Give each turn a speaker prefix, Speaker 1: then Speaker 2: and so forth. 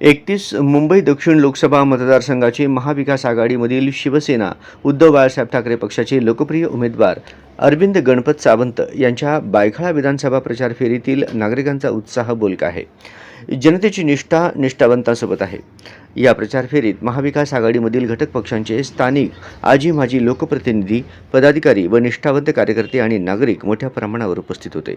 Speaker 1: एकतीस मुंबई दक्षिण लोकसभा मतदारसंघाचे महाविकास आघाडीमधील शिवसेना उद्धव बाळासाहेब ठाकरे पक्षाचे लोकप्रिय उमेदवार अरविंद गणपत सावंत यांच्या बायखळा विधानसभा प्रचार फेरीतील नागरिकांचा उत्साह बोलका आहे. जनतेची निष्ठा निष्ठावंतांसोबत आहे. या प्रचार फेरीत महाविकास आघाडीमधील घटक पक्षांचे स्थानिक आजी माजी लोकप्रतिनिधी पदाधिकारी व निष्ठावंत कार्यकर्ते आणि नागरिक मोठ्या प्रमाणावर उपस्थित होते.